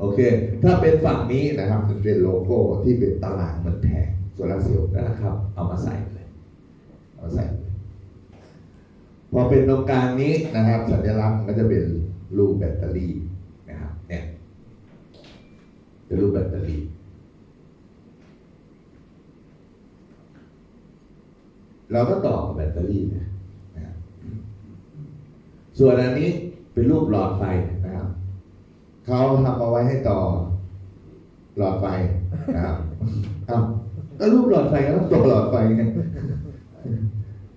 โอเค ถ้าเป็นฝั่งนี้นะครับมันเป็นโลโก้ที่เป็นตารางเหมันแผงโซลาร์เซลล์นะครับ เอามาใส่เลยเอามาใส่เลยพอเป็นตรงกลางนี้นะครับ สัญลักษณ์มันก็จะเป็นรูปแบตเตอรี่นะครับเนี่ยเป็นรูปแบตเตอรี่เราก็ต่อกับแบตเตอรี่นะนะส่วนอันนี้เป็นรูปหลอดไฟนะ เขาทำเอาไว้ให้ต่อ หลอดไฟนะครับอ้าวก็รูปหลอดไฟก็ต้องต่อหลอดไฟไง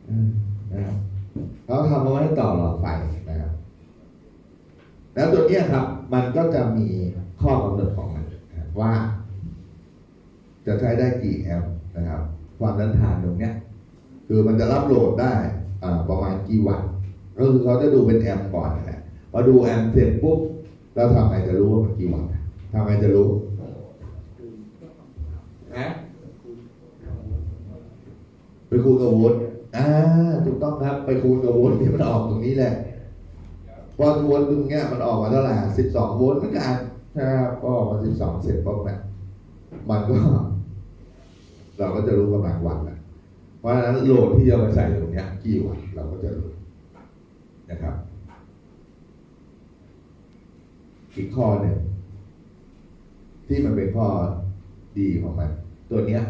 เออนะครับเขาทำเอาไว้ให้ต่อหลอดไฟนะครับ แล้วตัวเนี้ยครับ มันก็จะมีข้อกำหนดของมันนะครับว่า จะใช้ได้กี่แอมป์นะครับ ความต้านทานตรงเนี้ย คือมันจะรับโหลดได้อ่าประมาณกี่วัตต์ก็คือเขาจะดูเป็นแอมป์ก่อนนะฮะพอดูแอมป์เสร็จปุ๊บ เราทำไงจะรู้ว่ามันกี่วัตต์ทำไงจะรู้ฮะไปคูณกับโวลต์อ่าถูกต้องครับ ไปคูณกับโวลต์ที่มันออกตรงนี้แหละพอโวลต์ตรงเนี้ยมันออกมาเท่าไหร่สิบสองโวลต์เหมือนกันนะครับก็ออกมาสิบสองเสร็จปุ๊บเนี่ยมันก็ เราก็จะรู้กำลังวัตต์แล้วเพราะฉะนั้นโหลดที่จะมาใส่ตรงเนี้ย กี่วัตต์เราก็จะรู้นะครับ อีกข้อหนึ่งที่มันเป็นข้อดีของมัน ตัวเนี้ย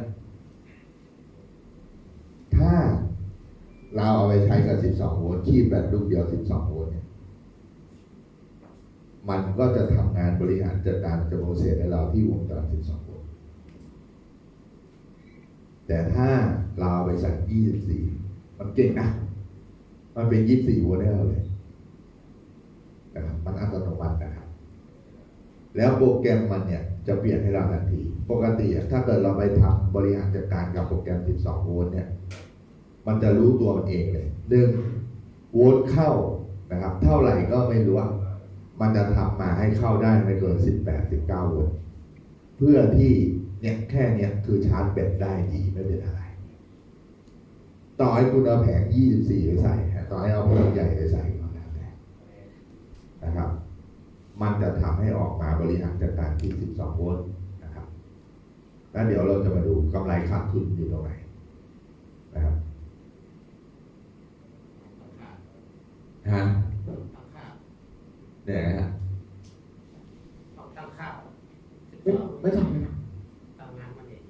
ถ้าเราเอาไปใช้กับ 12 โวลต์คีบแบตลูกเดียว 12 โวลต์เนี่ย มันก็จะทำงานบริหารจัดการกับโปรเซสให้เราที่วงจร 12 โวลต์ แต่ถ้าเราเอาไปใส่ 24 มันเก่งนะ มันเป็น 24 โวลต์ให้เราเลยนะครับ มันอัตโนมัตินะครับ แล้วโปรแกรมมันเนี่ยจะเปลี่ยนให้เราทันที ปกติถ้าเกิดเราไปทำบริหารจัดการกับโปรแกรม 12 โวลต์เนี่ย มันจะรู้ตัวมันเองเลยหนึ่งโวลต์เข้านะครับ เท่าไหร่ก็ไม่รู้อะมันจะทำมาให้เข้าได้ไม่เกิน 18 19 โวลต์เพื่อที่เนี่ยแค่เนี้ยคือชาร์จแบตได้ดีไม่เป็นอะไร ต่อให้คุณเอาแผง 24 ไปใส่ ต่อให้เอาแผงใหญ่ไปใส่ก็แล้วแต่นะครับ มันจะทำให้ออกมาบริหารจัดการที่ 12 โวลต์นะครับ แล้วเดี๋ยวเราจะมาดูกำไรขาดทุนอยู่ตรงไหนนะครับฮะตั้งค่าเนี่ยฮะต้องตั้งค่าไม่ไม่ต้องไม่ต้องตั้งงานมันเอง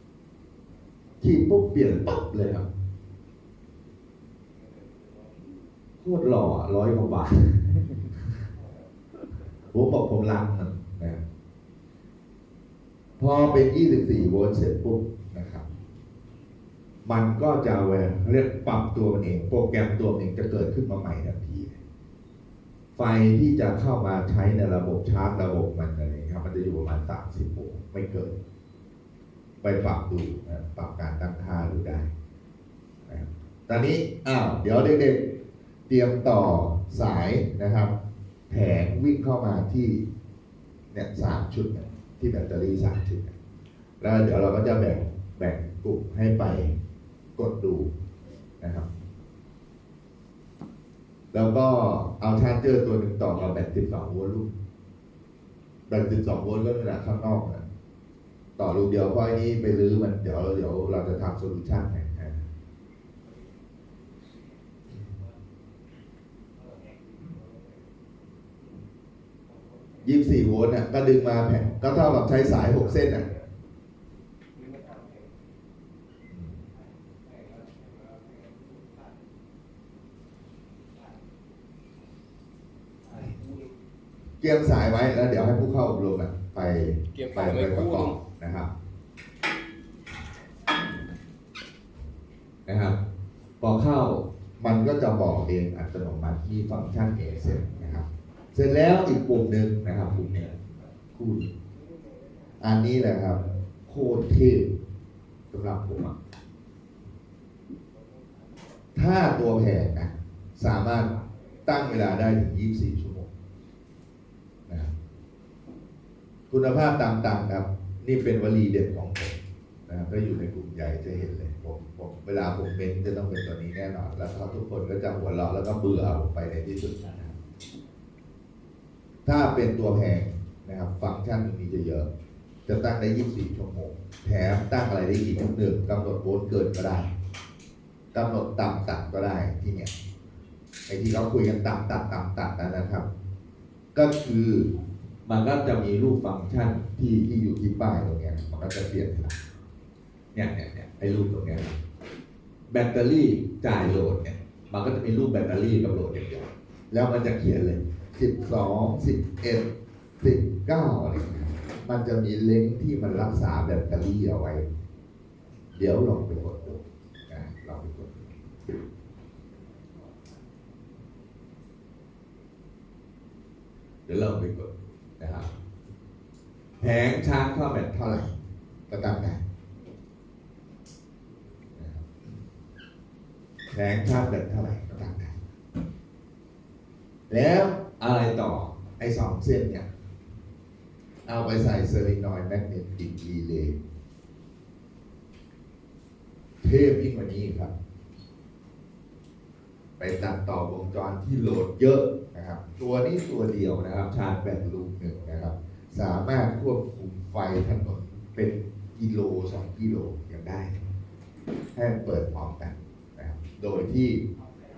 ขีดปุ๊บเปลี่ยนปั๊บเลยครับโคตรหล่อร้อยกว่าบาท ผมบอกผมรักมันนะพอเป็น 24 โวลต์เสร็จปุ๊บนะครับ มันก็จะแวเรียกปรับตัวมันเอง โปรแกรมตัวเองจะเกิดขึ้นมาใหม่ทันที ไฟที่จะเข้ามาใช้ในระบบชาร์จระบบมันอะไรครับ มันจะอยู่ประมาณ 30 โวลต์ไม่เกิน ไปปรับดูนะปรับการตั้งค่าดูได้นะครับตอนนี้อ้าวเดี๋ยวเด็กๆเตรียมต่อสายนะครับ แผงวิ่งเข้ามาที่เนี่ยสามชุดเนี่ยที่แบตเตอรี่สามชุดเนี่ยแล้วเดี๋ยวเราก็จะแบ่งแบ่งกลุ่มให้ไปกดดูนะครับ แล้วก็เอาชาร์จเจอร์ตัวหนึ่งต่อกับแบต12โวลต์ลูกแบต12โวลต์ก็ขนาดข้างนอกนะต่อลูกเดียวเพราะอันนี้ไปรื้อมันเดี๋ยวเดี๋ยวเราจะทำโซลูชันไงนะ ยี่สี่โวลต์น่ะก็ดึงมาแผงก็เท่ากับใช้สายหกเส้นอะเกียมสายไว้แล้วเดี๋ยวให้ผู้เข้าอบรมไปไปไปประกอบนะครับ นะครับพอเข้ามันก็จะบอกเองอัตโนมัติมีฟังก์ชันเอเซนน สร็จแล้วอีกปุ่มหนึ่งนะครับปุ่มเนี้ยคู่นี้อันนี้แหละครับ โคตรเท่สำหรับผมถ้าตัวแผงนะสามารถตั้งเวลาได้ถึง 24 ชั่วโมงนะครับคุณภาพต่ามตังครับ นี่เป็นวลีเด็ดของผมนะครับถ้าอยู่ในกลุ่มใหญ่จะเห็นเลยผมผมเวลาผมเม้นจะต้องเป็นตัวนี้แน่นอน แล้วทุกคนก็จะหัวเราะแล้วก็เบื่อผมไปในที่สุดนะ ถ้าเป็นตัวแพงนะครับฟังก์ชันตรงนี้จะเยอะ จะตั้งได้ 24 ชั่วโมง แถมตั้งอะไรได้อีกหนึ่งกำหนดโวลต์เกินก็ได้กำหนดต่ำตัดก็ได้ที่เนี่ยไอ้ที่เขาคุยกันต่ำตัดต่ำตัดนั่นนะครับ ก็คือมันก็จะมีรูปฟังก์ชันที่ที่อยู่ที่ป้ายตรงเนี้ยมันก็จะเปลี่ยนเนี่ยเนี่ยเนี่ยไอ้รูปตรงเนี้ยแบตเตอรี่จ่ายโหลดเนี่ยมันก็จะมีรูปแบตเตอรี่กับโหลดอย่างเดียวแล้วมันจะเขียนเลย สิบสองสิบเอ็ดสิบเก้าอะไรเงี้ยมันจะมีเล้งที่มันรักษาแบตเตอรี่เอาไว้ เดี๋ยวลองไปกดดูนะลองไปกดเดี๋ยวลองไปกดนะครับแผงชาร์จเข้าแบตเท่าไหร่ก็ตั้งได้นะครับแผงชาร์จแบตเท่าไหร่ก็ตั้งได้ แล้วอะไรต่อไอ้สองเส้นเนี่ย เอาไปใส่เซอร์ินอยด์แมกเนติกรีเลย์เทพยิ่งกว่านี้ครับ ไปตัดต่อวงจรที่โหลดเยอะนะครับ ตัวนี้ตัวเดียวนะครับ ชาร์จแบตลูกหนึ่งนะครับ สามารถควบคุมไฟถนนเป็นกิโลสองกิโลยังได้ให้เปิดพร้อมกันนะครับ โดยที่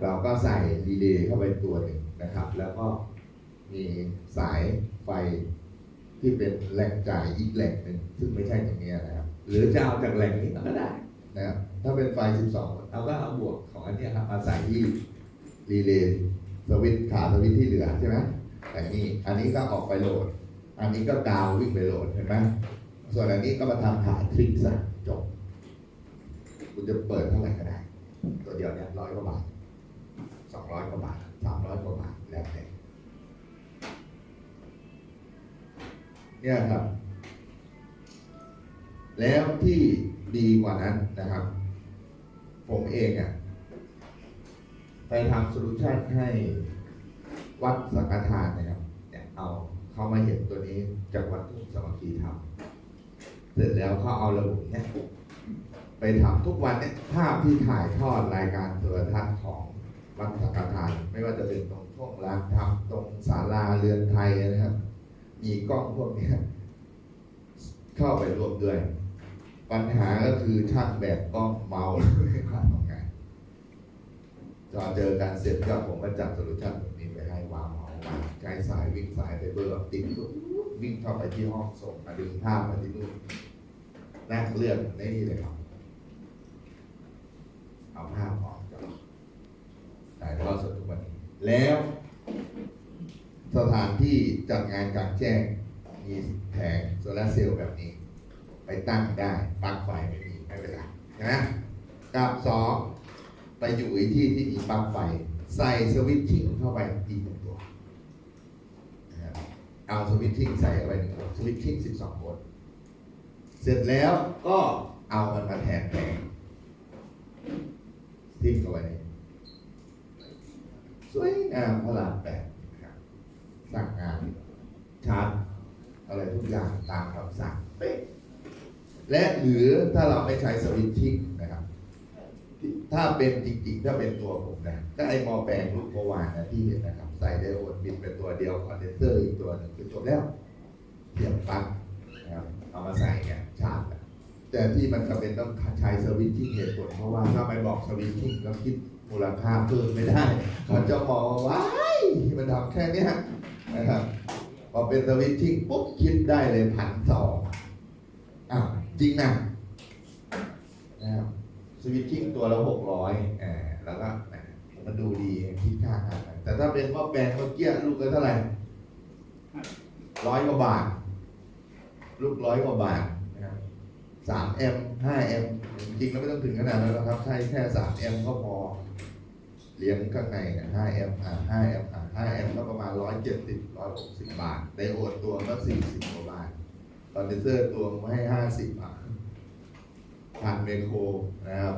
เราก็ใส่รีเลย์เข้าไปตัวหนึ่งนะครับ แล้วก็มีสายไฟที่เป็นแหล่งจ่ายอีกแหล่งหนึ่งซึ่งไม่ใช่ตรงนี้นะครับ หรือจะเอาจากแหล่งนี้ก็ได้นะครับถ้าเป็นไฟ 12 เราก็เอาบวกของอันนี้ครับมาใส่ที่รีเลย์สวิตช์ขาสวิตช์ที่เหลือใช่ไหมแต่นี่อันนี้ก็ออกไปโหลด อันนี้ก็ดาววิ่งไปโหลดเห็นไหมส่วนอันนี้ก็มาทำขาทริกซะจบ คุณจะเปิดเท่าไหร่ก็ได้ ตัวเดียวเนี่ยร้อยกว่าบาท ร้อยกว่าบาทสามร้อยกว่าบาทแล้วแต่เนี่ยครับ แล้วที่ดีกว่านั้นนะครับ ผมเองอะ ไปทำโซลูชันให้วัดสังฆทานนะครับเนี่ยเอาเขามาเห็นตัวนี้จากวัดทุ่งสมัคคีทำเสร็จแล้วเขาเอาระบบเนี่ยไปทำทุกวันเนี่ยภาพที่ถ่ายทอดรายการโทรทัศน์ของ วัดสังฆทาน ไม่ว่าจะเป็นตรงช่วงร้านทำตรงศาลาเรือนไทยนะครับ มีกล้องพวกนี้เข้าไปรวมด้วย ปัญหาก็คือช่างแบบกล้องเมาไม่ผ่านทำงานจอเจอกันเสร็จก็ผมก็จัดโซลูชันแบบนี้ไปให้วางเมามาใช้สายวิ่งสายไฟเบอร์ติกปุ๊บวิ่งเข้าไปที่ห้องส่งมาดึงภาพมาที่นู่นนั่งเลื่อนในนี่เลยครับ เอาภาพออกายทอดสดทุกวันนี้แล้วสถานที่จัดงานกลางแจ้งมีแผงโซลาเซลล์แบบนี้ ไปตั้งได้ปลั๊กไฟไม่มีไม่เป็นไรนะกับสองไปอยู่ในที่ที่มีปลั๊กไฟ ใส่สวิตชิ่งเข้าไปอีกหนึ่งตัวเอาสวิตชิ่งใส่เข้าไปหนึ่งตัวสวิตชิ่ง12โวลต์เสร็จแล้วก็เอามันมาแทนแผงทิ้งเข้าไปใน สวยงามพระรามแปดนะครับสั่งงานชาร์จอะไรทุกอย่างตามคำสั่งเป๊ะและหรือถ้าเราไม่ใช้สวิตชิ่งนะครับ ถ้าเป็นจริงๆ ถ้าเป็นตัวผมนะก็ไอหมอแปลงลูกเมื่อวานนะที่เห็นนะครับ ใส่ไดโอดบิดเป็นตัวเดียวคอนเดนเซอร์อีกตัวหนึ่งคือจบแล้วเสียบปลั๊กนะครับเอามาใส่เนี่ยชาร์จแต่ที่มันจำเป็นต้องใช้สวิตชิ่งเหตุผลเพราะว่าถ้าไม่บอกสวิตชิ่งแล้วคิด มูลค่าเพิ่มไม่ได้เขาจะมองว่าว้มันทำแค่นี้นะครับพอเป็นสวิตชิ่งปุ๊บคิดได้เลยพันสองอ้าวจริงนะนะครับสวิตชิ่งตัวละหกร้อยอ่าแล้วก็มันดูดีคิดค่าแต่ถ้าเป็นว่าแบนด์เมื่อกี้ลูกละเท่าไหร่ร้อยกว่าบาท ลูกร้อยกว่าบาทนะครับสามเอ็มห้าเอ็ม จริงแล้วไม่ต้องถึงขนาดนั้นหรอกครับ ใช้แค่สามเอ็มก็พอ เลี้ยงข้างในเนี่ย 5M อ่า 5M อ่า 5M ก็ประมาณ170 160บร้อยหกสิบาท ไดโอดตัวก็40กว่าบาทคอนเดนเซอร์ตัวมาให้50บบาทผ่านเมโครนะครับ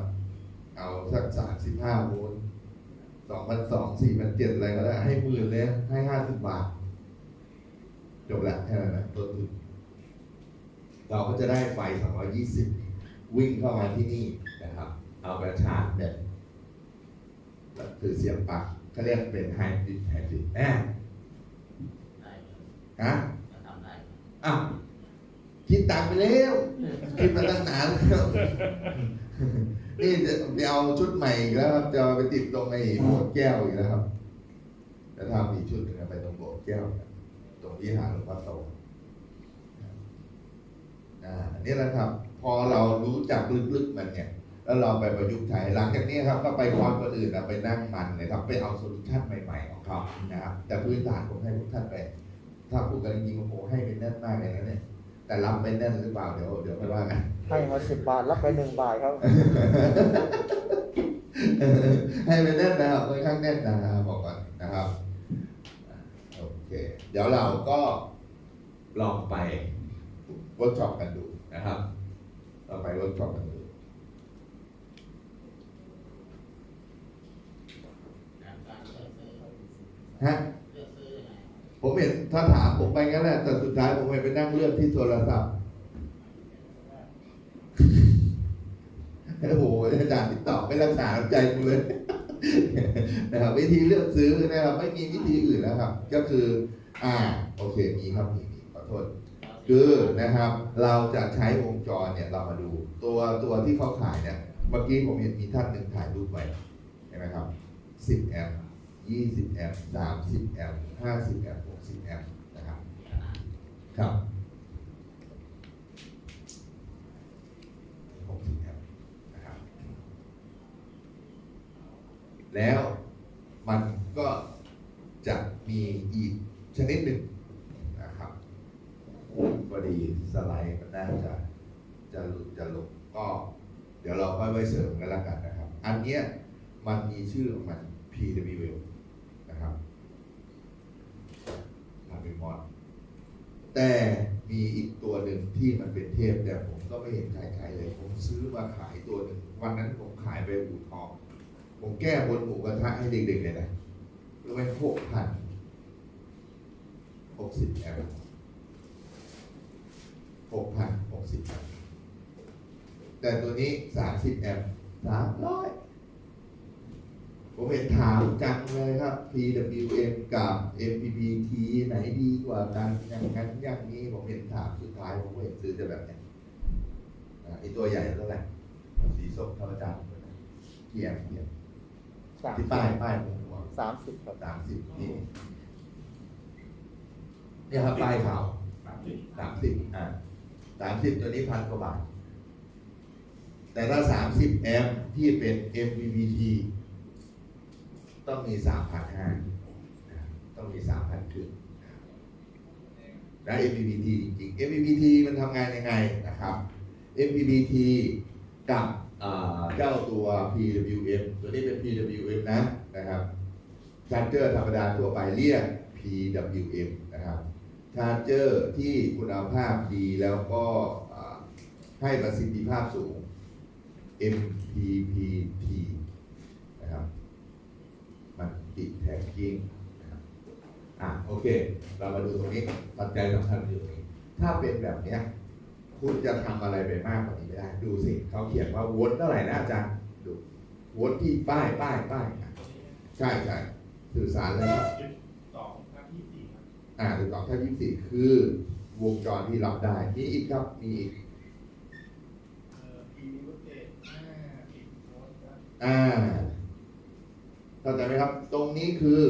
เอาสัก35โวลต์2,200 4,700อะไรก็ได้ ให้หมื่นเลยให้50บบาท จบละแค่นั้นนะต้นทุนเราก็จะได้ไฟ220 วิ่งเข้ามาที่นี่นะครับ เอาไปชาร์จแบตคือเสียบปลั๊กเขาเรียกเป็นไฮบริดไฮบริดแน่ได้ฮะจะทำได้ทอ้าวคิดตังค์ไปแล้วคิดมาตั้งนานแล้วนี่จะจะเอาชุดใหม่อีกแล้วครับจะเอาไปติดตรงไอ้โบสถ์แก้วอีกแล้วครับจะทำอีกชุดหนึงไปตรงโบสถ์แก้ว ตรงวิหารหลวงพ่อโตอ่าอันนี่แหละครับ พอเรารู้จักลึกๆมันเนี่ยแล้วเราไปประยุกต์ใช้หลังจากนี้ครับก็ไปความคนอื่นนะไปนั่งมันเลยครับไปเอาโซลูชันใหม่ ๆ ของเขานะครับแต่พื้นฐานผมให้ทุกท่านไป ถ้าพูดกันจริงๆโอ้โหให้เป็นแน่นมากเลยนะเนี่ยแต่รับไม่แน่นหรือเปล่าเดี๋ยวเดี๋ยวค่อยว่ากันให้มาสิบบาทรับไปหนึ่งบาทครับ ให้เป็นแน่นนะครับค่อนข้างแน่นนะครับบอกก่อนนะครับโอเค เดี๋ยวเราก็ลองไปเวิร์กช็อปกันดูนะครับ เราไปวิร์กช็อปกันดูการการเลือกซื้อฮะผมเห็นถ้าถามผมไปงั้นแหละแต่สุดท้ายผมไปนั่งเลือกที่โทรศัพท์โอ้โหอาจารย์ติดต่อไม่รักษาใจกูเลยนะครับวิธีเลือกซื้อนะครับไม่มีวิธีอื่นแล้วครับ ก็คือ อ่า โอเคมีครับมีมีขอโทษ คือนะครับเราจะใช้วงจรเนี่ยเรามาดู ตัวตัวที่เขาขายเนี่ยเมื่อกี้ผมเห็นมีท่านหนึ่งถ่ายรูปไว้เห็นไหมครับ 10 แอมป์20 แอมป์30 แอมป์50 แอมป์60 แอมป์นะครับครับ60แอมป์นะครับแล้วมันก็จะมีอีกชนิดหนึ่งนะครับ พอดีสไลด์มันน่าจะจะหลุดจะลงก็ เดี๋ยวเราค่อยไว้เสริมกันแล้วกันนะครับ อันเนี้ยมันมีชื่อของมัน PWL นะครับทำเป็นมอนแต่มีอีกตัวหนึ่งที่มันเป็นเทพแต่ผมก็ไม่เห็นใครขายเลย ผมซื้อมาขายตั วันนั้นผมขายไปอู่ทอง ผมแก้บนหมูกระทะให้เด็กๆเลยนะรู้ไหมหกพันหกสิบแอมป์หกพันหกสิบแอมป์แต่ตัวนี้สามสิบแอมป์สามร้อยผมเห็นถามจังเลยครับ PWM กับ MPPT ไหนดีกว่ากันอย่างนั้นอย่างนี้ผมเห็นถามสุดท้ายผมก็เห็นซื้อจะแบบเนี้ยอ่าไอตัวใหญ่เท่าไหร่ สีส้มธรรมจารย์เกี่ยมเกี่ยมสามที่ป้ายป้ายผมว่าสามสิบครับสามสิบนี่เนี่ยครับป้ายขาวสามสิบอ่าสามสิบตัวนี้พันกว่าบาท แต่ถ้าสามสิบแอมป์ที่เป็น MPPT ต้องมีสามพันห้าต้องมีสามพันขึ้นและ MPPT จริงๆ MPPT มันทำงานยังไงนะครับ MPPT กับอ่าเจ้าตัว PWM ตัวนี้เป็น PWM นะนะครับชาร์เจอร์ธรรมดาตัวไปเรียก PWM นะครับชาร์เจอร์ที่คุณภาพดีแล้วก็อ่าให้ประสิทธิภาพสูง MPPT นะครับมันติดแท็กกิ้งนะครับอะโอเค เรามาดูตรงนี้ปัจจัยสำคัญอยู่ตรงนี้ ถ้าเป็นแบบเนี้ย คุณจะทำอะไรไปมากกว่านี้ไม่ได้ ดูสิเขาเขียนว่าวลต์เท่าไหร่นะอาจารย์ดูวลต์ที่ป้ายป้ายป้ายใช่ใช่สื่อสารเลยครับสองทับยี่สี่อ่าหรือสองท่ายี่สี่คือ วงจรที่รับได้มีอีกครับมีอีกอ่อพีนิวเตตห้าสิบโวลต์ครับอ่าเข้าใจไหมครับ ตรงนี้คือ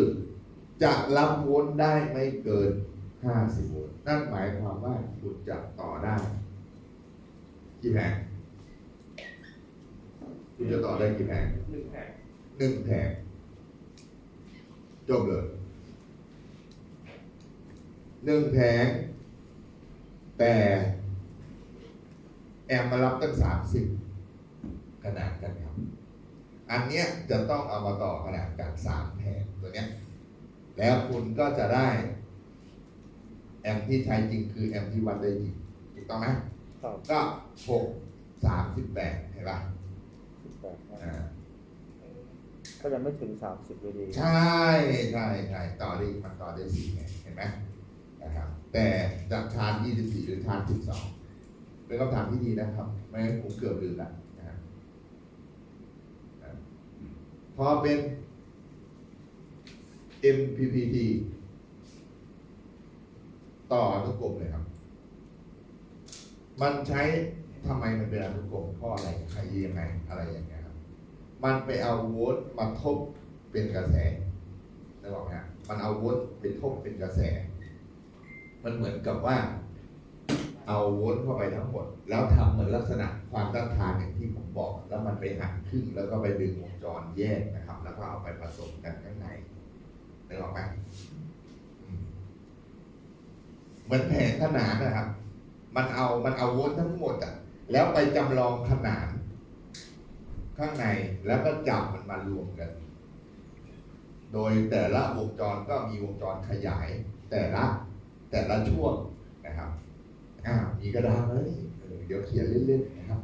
จะรับวลต์ได้ไม่เกิน 50โวลต์นั่นหมายความว่าคุณจะต่อได้ กี่แผงคุณจะต่อได้กี่แผงหนึ่งแผงหนึ่งแผงจบเลยหนึ่งแผง แต่ แอมมารับตั้งสามสิบขนาดกันครับ อันเนี้ยจะต้องเอามาต่อขนาดกันสามแผงตัวเนี้ย แล้วคุณก็จะได้ แอมที่ใช้จริงคือแอมที่วัดได้จริงถูกต้องไหม ครับก็หกสามสิบแปดเห็นปะสิบแปดครับอ่าก็ยังไม่ถึงสามสิบเลยดีใช่ใช่ใช่ต่อได้มันต่อได้สี่ไงเห็นไหมนะครับ แต่จะชาร์จ24หรือชาร์จ12เป็นคำถามที่ดีนะครับ ไม่งั้นผมเกือบลืมละนะครับอะพอเป็น MPPT ต่ออนุกรมเลยครับ มันใช้ทำไมมันเป็นอนุกรมเพราะอะไรใครยังไงอะไรอย่างเงี้ยครับ มันไปเอาโวลต์มาทบเป็นกระแสนึกออกไหมฮะมันเอาโวลต์ไปทบเป็นกระแส มันเหมือนกับว่า เอาโวลต์เข้าไปทั้งหมด แล้วทำเหมือนลักษณะความต้านทานอย่างที่ผมบอก แล้วมันไปหักครึ่งแล้วก็ไปดึงวงจรแยกนะครับ แล้วก็เอาไปผสมกันข้างในนึกออกไหมอืมเหมือนแผงขนานนะครับ มันเอามันเอาโวลต์ทั้งหมดอะแล้วไปจำลองขนานข้างในแล้วก็จับมันมารวมกัน โดยแต่ละวงจรก็มีวงจรขยาย แต่ละแต่ละช่วงนะครับอ่ามีกระดาษเลยเออเดี๋ยวเขียนเล่นๆนะครับ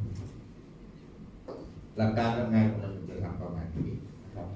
หลักการทำงานของมันจะทำประมาณนี้นะครับ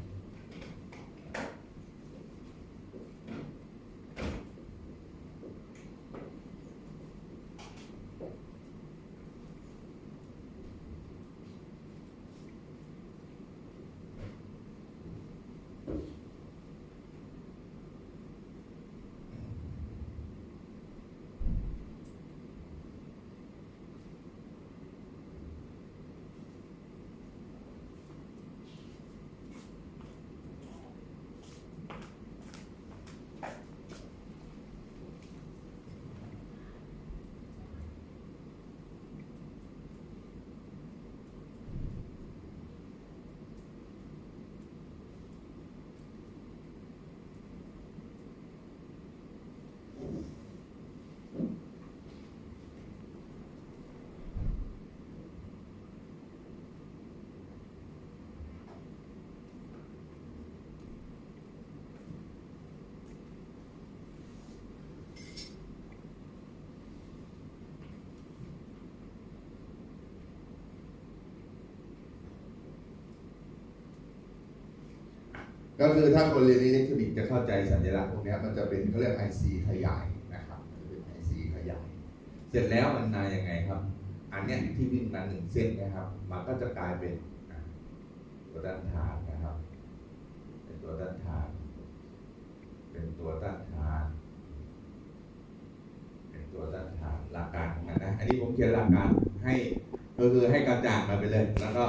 ก็คือถ้าคนเรียนอิเล็กทรอนิกส์จะเข้าใจสัญลักษณ์พวกนี้มันจะเป็นเขาเรียก IC ขยายนะครับจะเป็น IC ขยาย เสร็จแล้วมันมาอย่างไงครับ อันเนี้ยที่วิ่งมาหนึ่งเส้นนะครับ มันก็จะกลายเป็นตัวด้านฐานนะครับ เป็นตัวด้านฐาน เป็นตัวด้านฐาน เป็นตัวด้านฐานหลักการของมันนะ อันนี้ผมเขียนหลักการให้ก็คือให้กระจ่างมาไปเลยแล้วก็